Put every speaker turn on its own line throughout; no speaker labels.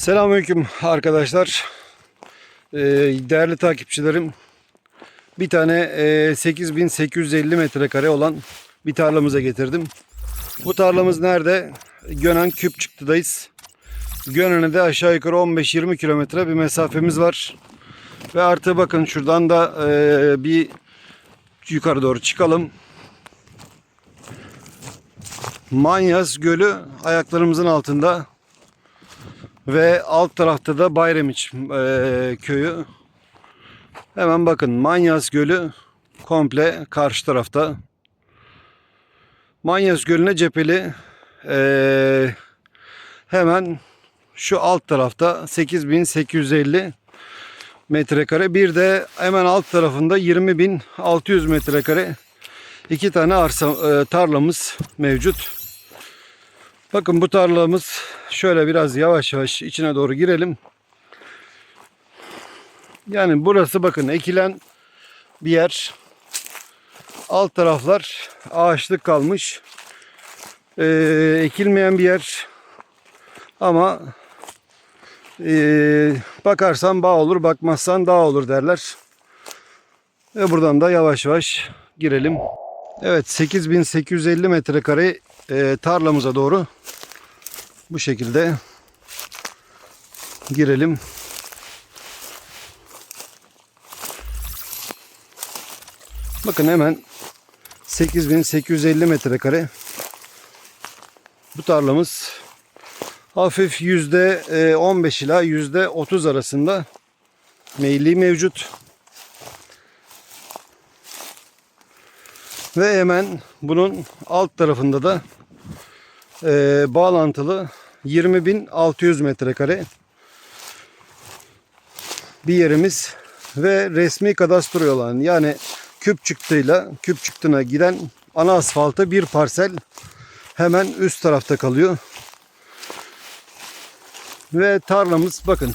Selamünaleyküm arkadaşlar. Ee, değerli takipçilerim. Bir tane e, 8850 metrekare olan bir tarlamıza getirdim. Bu tarlamız nerede? Gönen Küp çıktıdayız. Gönen'e de aşağı yukarı 15-20 kilometre bir mesafemiz var. Ve artı bakın şuradan da e, bir yukarı doğru çıkalım. Manyas Gölü ayaklarımızın altında. Ve alt tarafta da Bayramiç e, köyü. Hemen bakın Manyas Gölü komple karşı tarafta. Manyas Gölü'ne cepheli e, hemen şu alt tarafta 8850 metrekare. Bir de hemen alt tarafında 20.600 metrekare iki tane arsa e, tarlamız mevcut. Bakın bu tarlamız şöyle biraz yavaş yavaş içine doğru girelim. Yani burası bakın ekilen bir yer. Alt taraflar ağaçlık kalmış. Ee, ekilmeyen bir yer. Ama ee, bakarsan bağ olur, bakmazsan dağ olur derler. Ve buradan da yavaş yavaş girelim. Evet 8850 metrekare e, tarlamıza doğru bu şekilde girelim. Bakın hemen 8850 metrekare bu tarlamız hafif yüzde e, 15 ila yüzde 30 arasında meyilli mevcut. Ve hemen bunun alt tarafında da e, bağlantılı 20.600 metrekare bir yerimiz ve resmi kadastro olan yani küp çıktığıyla küp çıktığına giden ana asfalta bir parsel hemen üst tarafta kalıyor. Ve tarlamız bakın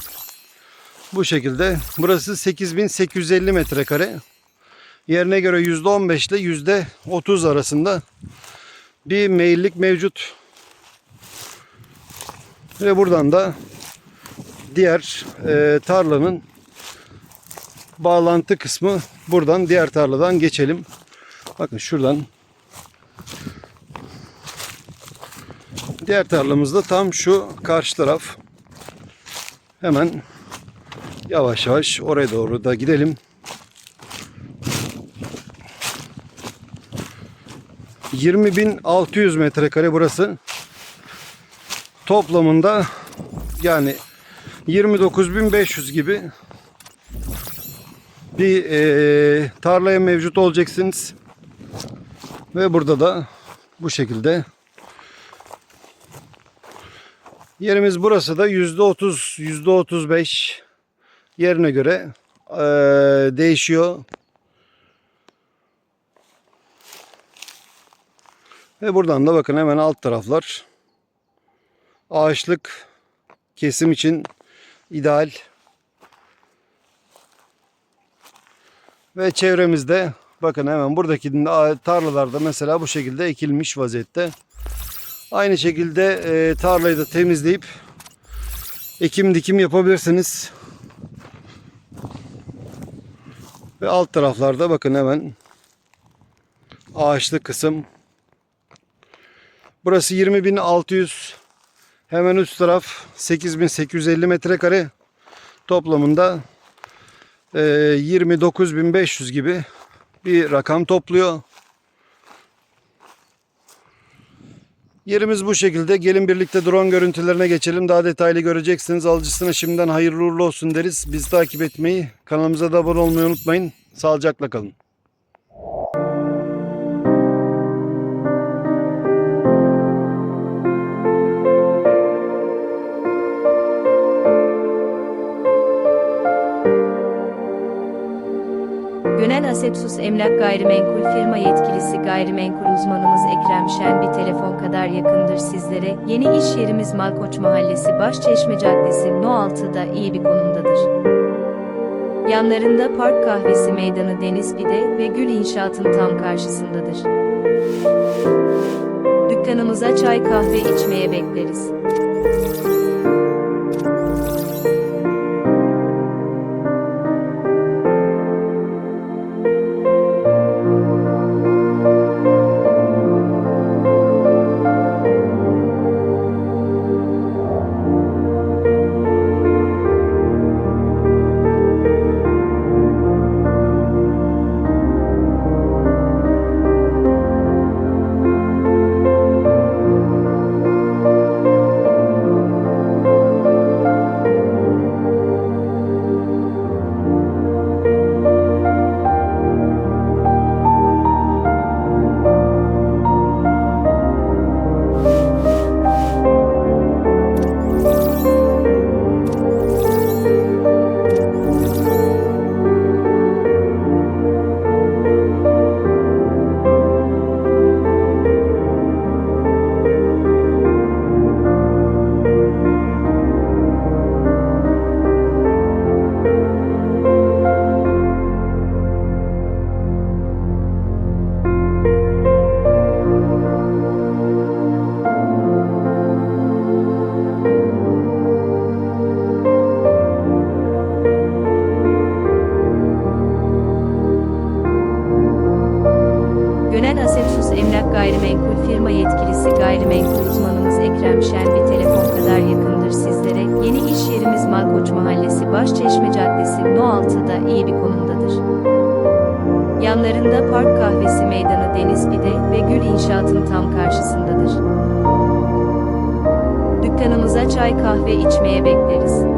bu şekilde. Burası 8850 metrekare. Yerine göre %15 ile %30 arasında bir meyillik mevcut. Ve buradan da diğer e, tarlanın bağlantı kısmı buradan diğer tarladan geçelim. Bakın şuradan diğer tarlamızda tam şu karşı taraf. Hemen yavaş yavaş oraya doğru da gidelim. 20.600 metrekare burası. Toplamında yani 29.500 gibi bir e, tarlaya mevcut olacaksınız. Ve burada da bu şekilde yerimiz burası da %30 %35 yerine göre e, değişiyor. Ve buradan da bakın hemen alt taraflar ağaçlık kesim için ideal. Ve çevremizde bakın hemen buradaki tarlalarda mesela bu şekilde ekilmiş vaziyette. Aynı şekilde e, tarlayı da temizleyip ekim dikim yapabilirsiniz. Ve alt taraflarda bakın hemen ağaçlık kısım Burası 20.600. Hemen üst taraf 8.850 metrekare. Toplamında e, 29.500 gibi bir rakam topluyor. Yerimiz bu şekilde. Gelin birlikte drone görüntülerine geçelim. Daha detaylı göreceksiniz. Alıcısına şimdiden hayırlı uğurlu olsun deriz. Bizi takip etmeyi, kanalımıza da abone olmayı unutmayın. Sağlıcakla kalın.
Asepsus Emlak Gayrimenkul firma yetkilisi gayrimenkul uzmanımız Ekrem Şen bir telefon kadar yakındır sizlere. Yeni iş yerimiz Malkoç Mahallesi Başçeşme Caddesi No 6'da iyi bir konumdadır. Yanlarında Park Kahvesi Meydanı Deniz Pide ve Gül İnşaat'ın tam karşısındadır. Dükkanımıza çay kahve içmeye bekleriz. Çay kahve içmeye bekleriz.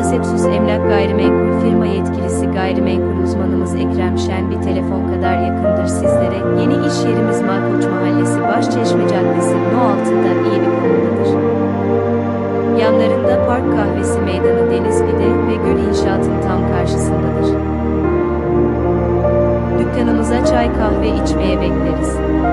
Asepsus Emlak Gayrimenkul firma yetkilisi gayrimenkul uzmanımız Ekrem Şen bir telefon kadar yakındır sizlere. Yeni iş yerimiz Malkoç Mahallesi Başçeşme Caddesi No 6'da iyi bir konumdadır. Yanlarında Park Kahvesi Meydanı Deniz Pide ve Gül İnşaat'ın tam karşısındadır. Dükkanımıza çay kahve içmeye bekleriz.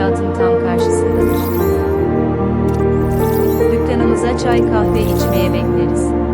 İnşaat'ın tam karşısındadır. Dükkanımıza çay kahve içmeye bekleriz.